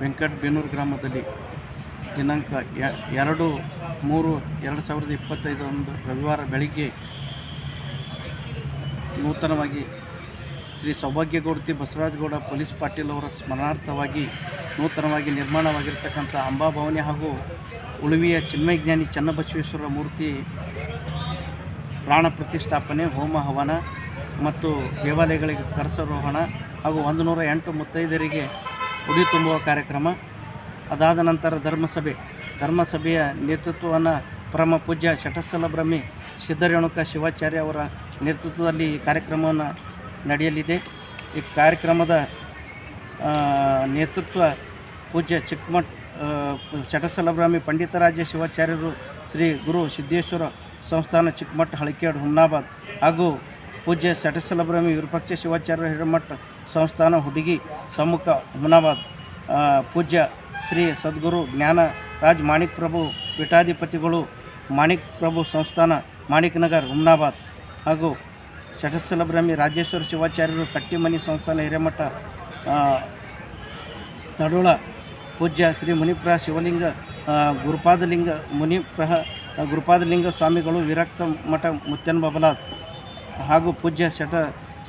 ವೆಂಕಟ ಬೇನೂರು ಗ್ರಾಮದಲ್ಲಿ ದಿನಾಂಕ ಎರಡು ಮೂರು ಎರಡು ಸಾವಿರದ ಇಪ್ಪತ್ತೈದರಂದು ರವಿವಾರ ಬೆಳಿಗ್ಗೆ ನೂತನವಾಗಿ ಶ್ರೀ ಸೌಭಾಗ್ಯಗೌಡತಿ ಬಸವರಾಜಗೌಡ ಪೊಲೀಸ್ ಪಾಟೀಲ್ ಅವರ ಸ್ಮರಣಾರ್ಥವಾಗಿ ನೂತನವಾಗಿ ನಿರ್ಮಾಣವಾಗಿರ್ತಕ್ಕಂಥ ಅಂಬಾಭವನಿ ಹಾಗೂ ಉಳುವಿಯ ಚಿನ್ಮಯಜ್ಞಾನಿ ಚನ್ನಬಸವೇಶ್ವರ ಮೂರ್ತಿ ಪ್ರಾಣ ಪ್ರತಿಷ್ಠಾಪನೆ, ಹೋಮ ಹವನ ಮತ್ತು ದೇವಾಲಯಗಳಿಗೆ ಕರಸರೋಹಣ ಹಾಗೂ ಒಂದು ನೂರ ಎಂಟು ಮುತ್ತೈದರಿಗೆ ಉಡಿ ತುಂಬುವ ಕಾರ್ಯಕ್ರಮ. ಅದಾದ ನಂತರ ಧರ್ಮಸಭೆ. ಧರ್ಮಸಭೆಯ ನೇತೃತ್ವವನ್ನು ಪರಮ ಪೂಜ್ಯ ಶಟಸ್ಥಲ ಬ್ರಹ್ಮಿ ಸಿದ್ದರೇಣುಕ ಶಿವಾಚಾರ್ಯ ಅವರ ನೇತೃತ್ವದಲ್ಲಿ ಈ ಕಾರ್ಯಕ್ರಮವನ್ನು ನಡೆಯಲಿದೆ. ಈ ಕಾರ್ಯಕ್ರಮದ ನೇತೃತ್ವ ಪೂಜ್ಯ ಚಿಕ್ಕಮಠ ಶಟಸ್ಥಲಬ್ರಾಹ್ಮಿ ಪಂಡಿತರಾಜ ಶಿವಾಚಾರ್ಯರು ಶ್ರೀ ಗುರು ಸಿದ್ದೇಶ್ವರ ಸಂಸ್ಥಾನ ಚಿಕ್ಕಮಠ, ಹಳಕೇಡ್, ಹುಮ್ನಾಬಾದ್ ಹಾಗೂ ಪೂಜ್ಯ ಶಟಸ್ಥಲಬ್ರಾಹ್ಮಿ ವಿರೂಪಾಕ್ಷ ಶಿವಾಚಾರ್ಯ ಹಿರೇಮಠ ಸಂಸ್ಥಾನ ಹುಡುಗಿ ಸಮ್ಮುಖ ಹುಮ್ನಾಬಾದ್ ಪೂಜ್ಯ ಶ್ರೀ ಸದ್ಗುರು ಜ್ಞಾನ ರಾಜ್ ಮಾಣಿಕ್ ಪ್ರಭು, ಪೀಠಾಧಿಪತಿಗಳು ಮಾಣಿಕ್ ಪ್ರಭು ಸಂಸ್ಥಾನ ಮಾಣಿಕ್ ನಗರ್ ಹುಮ್ನಾಬಾದ್ ಹಾಗೂ ಶಟಸ್ಥಲಬ್ರಹ್ಮಿ ರಾಜೇಶ್ವರ ಶಿವಾಚಾರ್ಯರು ಕಟ್ಟಿಮನಿ ಸಂಸ್ಥಾನ ಹಿರೇಮಠ ತಡುಳ ಪೂಜ್ಯ ಶ್ರೀ ಮುನಿಪ್ರಹ ಶಿವಲಿಂಗ ಗುರುಪಾದಲಿಂಗ ಮುನಿಪ್ರಹ, ಗುರುಪಾದಲಿಂಗ ಸ್ವಾಮಿಗಳು ವಿರಕ್ತ ಮಠ ಮುತ್ಯನ್ ಬಬಲಾದ್ ಹಾಗೂ ಪೂಜ್ಯ ಶಟ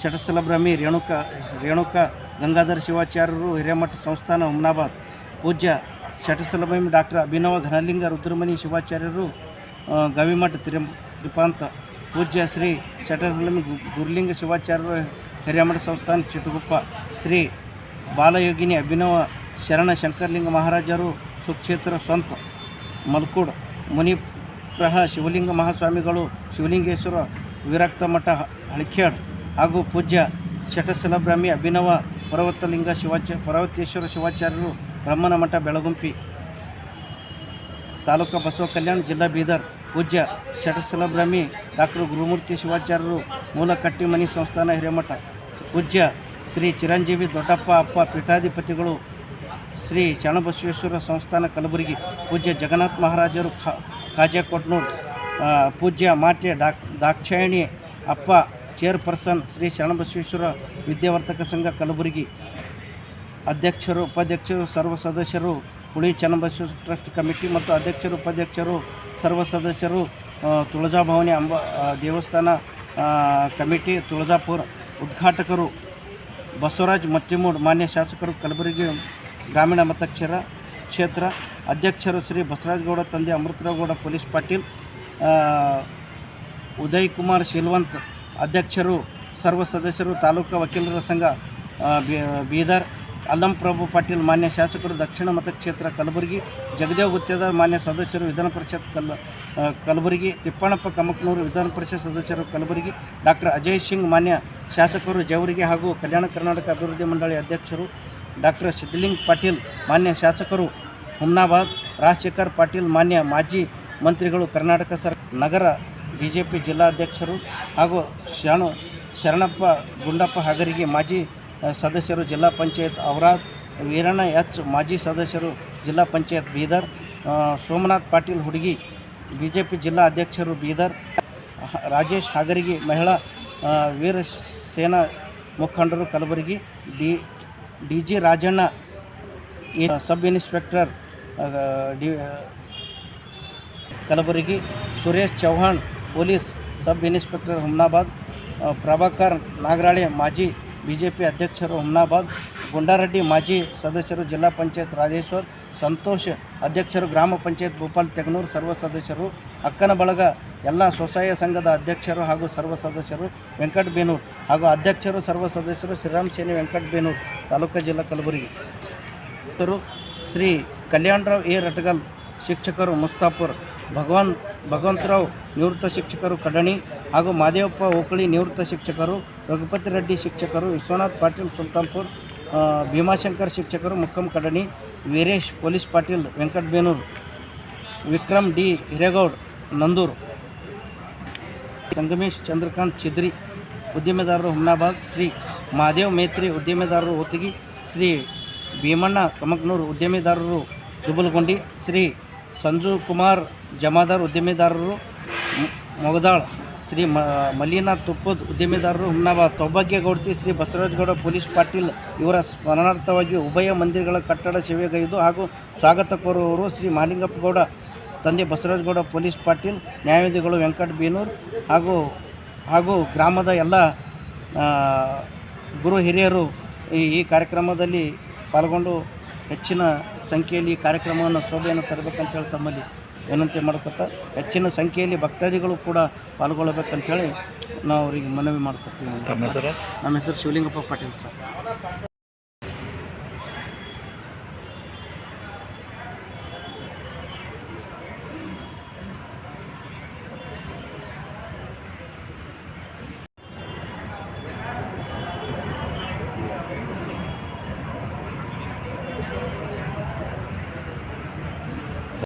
ಶಟಸ್ಥಲಬ್ರಹ್ಮಿ ರೇಣುಕ ರೇಣುಕ, ಗಂಗಾಧರ ಶಿವಾಚಾರ್ಯರು ಹಿರೇಮಠ ಸಂಸ್ಥಾನ ಹುಮ್ನಾಬಾದ್ ಪೂಜ್ಯ ಶಟಸ್ಥಲಬ್ರಹ್ಮಿ ಡಾಕ್ಟರ್ ಅಭಿನವ ಘನಲಿಂಗ ರುದ್ರಮಣಿ ಶಿವಾಚಾರ್ಯರು ಗವಿಮಠ ತ್ರಿ, ತ್ರಿಪಾಂತ. ಪೂಜ್ಯ ಶ್ರೀ ಷಟಸಲಭಿ ಗುರುಲಿಂಗ ಶಿವಾಚಾರ್ಯರು ಹಿರೇಮಠ ಸಂಸ್ಥಾನ ಚಿಟುಗುಪ್ಪ. ಶ್ರೀ ಬಾಲಯೋಗಿನಿ ಅಭಿನವ ಶರಣ ಶಂಕರಲಿಂಗ ಮಹಾರಾಜರು ಸುಕ್ಷೇತ್ರ ಸ್ವಂತ ಮಲ್ಕೂಡ್, ಮುನಿಪ್ರಹ ಶಿವಲಿಂಗ ಮಹಾಸ್ವಾಮಿಗಳು, ಶಿವಲಿಂಗೇಶ್ವರ ವಿರಕ್ತ ಮಠ ಹಳಖೇಡ್ ಹಾಗೂ ಪೂಜ್ಯ ಶಟಸ್ಥಲಬ್ರಾಹ್ಮಿ ಅಭಿನವ ಪರ್ವತಲಿಂಗ ಶಿವಾಚ ಪರ್ವತೇಶ್ವರ ಶಿವಾಚಾರ್ಯರು ಬ್ರಹ್ಮನ ಮಠ ಬೆಳಗುಂಪಿ ತಾಲೂಕು ಬಸವ ಕಲ್ಯಾಣ ಜಿಲ್ಲಾ ಬೀದರ್. ಪೂಜ್ಯ ಶಟಸ್ಥಲಬ್ರಾಹ್ಮಿ ಡಾಕ್ಟರ್ ಗುರುಮೂರ್ತಿ ಶಿವಾಚಾರ್ಯರು ಮೂಲ ಕಟ್ಟಿಮನಿ ಸಂಸ್ಥಾನ ಹಿರೇಮಠ. ಪೂಜ್ಯ ಶ್ರೀ ಚಿರಂಜೀವಿ ದೊಡ್ಡಪ್ಪ ಅಪ್ಪ ಪೀಠಾಧಿಪತಿಗಳು ಶ್ರೀ ಶರಣಬಸವೇಶ್ವರ ಸಂಸ್ಥಾನ ಕಲಬುರಗಿ. ಪೂಜ್ಯ ಜಗನ್ನಾಥ ಮಹಾರಾಜರು ಖಾ ಪೂಜ್ಯ ಮಾತೆ ಡಾಕ್, ದಾಕ್ಷಾಯಣಿ ಅಪ್ಪ ಚೇರ್ಪರ್ಸನ್ ಶ್ರೀ ಶರಣಬಸವೇಶ್ವರ ವಿದ್ಯಾವರ್ತಕ ಸಂಘ ಕಲಬುರಗಿ ಅಧ್ಯಕ್ಷರು, ಉಪಾಧ್ಯಕ್ಷರು, ಸರ್ವ ಸದಸ್ಯರು ಹುಳಿ ಚನ್ನಬಸವೇಶ್ವರ ಟ್ರಸ್ಟ್ ಕಮಿಟಿ ಮತ್ತು ಅಧ್ಯಕ್ಷರು, ಉಪಾಧ್ಯಕ್ಷರು, ಸರ್ವ ಸದಸ್ಯರು ತುಳಜಾಭವನಿ ಅಂಬ ದೇವಸ್ಥಾನ ಕಮಿಟಿ, ತುಳಜಾಪುರ ಉದ್ಘಾಟಕರು, ಬಸವರಾಜ್ ಮತ್ತಿಮೂಡ್ ಮಾನ್ಯ ಶಾಸಕರು, ಕಲಬುರಗಿ ಗ್ರಾಮೀಣ ಮತಕ್ಷರ ಕ್ಷೇತ್ರ ಅಧ್ಯಕ್ಷರು ಶ್ರೀ ಬಸವರಾಜಗೌಡ, ತಂದೆ ಅಮೃತರಾವ್ಗೌಡ ಪೊಲೀಸ್ ಪಾಟೀಲ್ ಉದಯ್ ಕುಮಾರ್ ಶಿಲ್ವಂತ್ ಅಧ್ಯಕ್ಷರು, ಸರ್ವ ಸದಸ್ಯರು, ತಾಲೂಕು ವಕೀಲರ ಸಂಘ ಬೀದರ್, ಅಲ್ಲಂ ಪ್ರಭು ಪಾಟೀಲ್, ಮಾನ್ಯ ಶಾಸಕರು, ದಕ್ಷಿಣ ಮತಕ್ಷೇತ್ರ ಕಲಬುರಗಿ, ಜಗದೇವ್ ಗುತ್ತೇದಾರ್ ಮಾನ್ಯ ಸದಸ್ಯರು, ವಿಧಾನ ಪರಿಷತ್ ಕಲ್ ಕಲಬುರಗಿ, ತಿಪ್ಪಣ್ಣಪ್ಪ ಕಮಕ್ನೂರು ವಿಧಾನ ಪರಿಷತ್ ಸದಸ್ಯರು ಕಲಬುರಗಿ, ಡಾಕ್ಟರ್ ಅಜಯ್ ಸಿಂಗ್ ಮಾನ್ಯ ಶಾಸಕರು ಜವರಿಗೆ ಹಾಗೂ ಕಲ್ಯಾಣ ಕರ್ನಾಟಕ ಅಭಿವೃದ್ಧಿ ಮಂಡಳಿ ಅಧ್ಯಕ್ಷರು, ಡಾಕ್ಟರ್ ಸಿದ್ಧಲಿಂಗ್ ಪಾಟೀಲ್ ಮಾನ್ಯ ಶಾಸಕರು ಹುಮ್ನಾಬಾದ್, ರಾಜಶೇಖರ್ ಪಾಟೀಲ್ ಮಾನ್ಯ ಮಾಜಿ ಮಂತ್ರಿಗಳು ಕರ್ನಾಟಕ ಸರ್, ನಗರ ಬಿ ಜೆ ಪಿ ಜಿಲ್ಲಾಧ್ಯಕ್ಷರು ಹಾಗೂ ಶರಣ ಶರಣಪ್ಪ ಗುಂಡಪ್ಪ ಹಗರಿಗೆ ಮಾಜಿ ಸದಸ್ಯರು ಜಿಲ್ಲಾ ಪಂಚಾಯತ್ ಔರಾದ್ ವೀರಣ್ಣ ಎಚ್, ಮಾಜಿ ಸದಸ್ಯರು ಜಿಲ್ಲಾ ಪಂಚಾಯತ್ ಬೀದರ್ ಸೋಮನಾಥ್ ಪಾಟೀಲ್ ಹುಡುಗಿ ಬಿ ಜೆ ಪಿ ಜಿಲ್ಲಾ ಅಧ್ಯಕ್ಷರು ಬೀದರ್ ರಾಜೇಶ್ ಹಗರಿಗೆ ಮಹಿಳಾ ವೀರ ಸೇನಾ ಮುಖಂಡರು Kalaburagi, D D G Rajanna sub inspector D Kalaburagi, Suresh Chauhan police sub inspector Humnabad Prabhakar Nagarale ಮಾಜಿ ಬಿ ಜೆ ಪಿ ಅಧ್ಯಕ್ಷರು ಹುಮ್ನಾಬಾದ್, ಗುಂಡಾರೆಡ್ಡಿ ಮಾಜಿ ಸದಸ್ಯರು ಜಿಲ್ಲಾ ಪಂಚಾಯತ್ ರಾಜೇಶ್ವರ್, ಸಂತೋಷ್ ಅಧ್ಯಕ್ಷರು ಗ್ರಾಮ ಪಂಚಾಯತ್ ಭೂಪಾಲ್ ತೆಗನೂರು, ಸರ್ವ ಸದಸ್ಯರು ಅಕ್ಕನ ಬಳಗ ಎಲ್ಲ ಸ್ವಸಹಾಯ ಸಂಘದ ಅಧ್ಯಕ್ಷರು ಹಾಗೂ ಸರ್ವ ಸದಸ್ಯರು ವೆಂಕಟ ಬೇನೂರು ಹಾಗೂ ಅಧ್ಯಕ್ಷರು, ಸರ್ವ ಸದಸ್ಯರು ಶ್ರೀರಾಮ್ ಸೇನೆ ವೆಂಕಟ ಬೇನೂರು ತಾಲೂಕು ಜಿಲ್ಲಾ ಕಲಬುರಗಿ. ಶ್ರೀ ಕಲ್ಯಾಣರಾವ್ ಎ. ರಟಗಲ್ ಶಿಕ್ಷಕರು ಮುಸ್ತಾಪುರ್ ಭಗವಾನ್ ಭಗವಂತರಾವ್ ನಿವೃತ್ತ ಶಿಕ್ಷಕರು ಕಡಣಿ ಹಾಗೂ ಮಾದೇವಪ್ಪ ಓಕಳಿ ನಿವೃತ್ತ ಶಿಕ್ಷಕರು ರಘುಪತಿ ರೆಡ್ಡಿ ಶಿಕ್ಷಕರು ವಿಶ್ವನಾಥ್ ಪಾಟೀಲ್ ಸುಲ್ತಾನ್ಪುರ್ ಆ, ಭೀಮಾಶಂಕರ್ ಶಿಕ್ಷಕರು ಮುಕ್ಕಂ ಕಡಣಿ ವೀರೇಶ್ ಪೊಲೀಸ್ ಪಾಟೀಲ್ ವೆಂಕಟ ಬೇನೂರ್ ವಿಕ್ರಮ್ ಡಿ ಹಿರೇಗೌಡ್ ನಂದೂರು. ಸಂಗಮೇಶ್ ಚಂದ್ರಕಾಂತ್ ಚಿದ್ರಿ ಉದ್ಯಮೆದಾರರು ಹುಮ್ನಾಬಾದ್ ಶ್ರೀ ಮಹಾದೇವ್ ಮೇತ್ರಿ ಉದ್ಯಮೆದಾರರು ಒತ್ತಿಗಿ ಶ್ರೀ ಭೀಮಣ್ಣ ಕಮಕ್ನೂರು ಉದ್ಯಮೆದಾರರು ದುಬಲಗುಂಡಿ ಶ್ರೀ ಸಂಜು ಕುಮಾರ್ ಜಮಾದಾರ್ ಉದ್ಯಮಿದಾರರು ಮೊಗದಾಳ್ ಶ್ರೀ ಮ ಮಲ್ಲಿನಾಥ್ ತುಪ್ಪದ ಉದ್ಯಮಿದಾರರು ಹುಮ್ನಾಬಾದ್ ಗೌಡ್ತಿ ಶ್ರೀ ಬಸವರಾಜಗೌಡ ಪೊಲೀಸ್ ಪಾಟೀಲ್ ಇವರ ಸ್ಮರಣಾರ್ಥವಾಗಿ ಉಭಯ ಮಂದಿರಗಳ ಕಟ್ಟಡ ಸೇವೆಗೈದು ಹಾಗೂ ಸ್ವಾಗತ ಕೋರುವವರು ಶ್ರೀ ಮಾಲಿಂಗಪ್ಪಗೌಡ, ತಂದೆ ಬಸವರಾಜಗೌಡ ಪೊಲೀಸ್ ಪಾಟೀಲ್ ನ್ಯಾಯವಾದಿಗಳು ವೆಂಕಟ ಬೀನೂರ್ ಹಾಗೂ ಹಾಗೂ ಗ್ರಾಮದ ಎಲ್ಲ ಗುರು ಹಿರಿಯರು ಈ ಕಾರ್ಯಕ್ರಮದಲ್ಲಿ ಪಾಲ್ಗೊಂಡು ಹೆಚ್ಚಿನ ಸಂಖ್ಯೆಯಲ್ಲಿ ಈ ಕಾರ್ಯಕ್ರಮವನ್ನು ಶೋಭೆಯನ್ನು ತರಬೇಕಂತೇಳಿ ತಮ್ಮಲ್ಲಿ ವಿನಂತಿ ಮಾಡ್ಕೊತ ಹೆಚ್ಚಿನ ಸಂಖ್ಯೆಯಲ್ಲಿ ಭಕ್ತಾದಿಗಳು ಕೂಡ ಪಾಲ್ಗೊಳ್ಳಬೇಕಂತೇಳಿ ನಾವು ಅವರಿಗೆ ಮನವಿ ಮಾಡ್ಕೊತೀವಿ. ನಮ್ಮ ಹೆಸರು ಶಿವಲಿಂಗಪ್ಪ ಪಾಟೀಲ್ ಸರ್.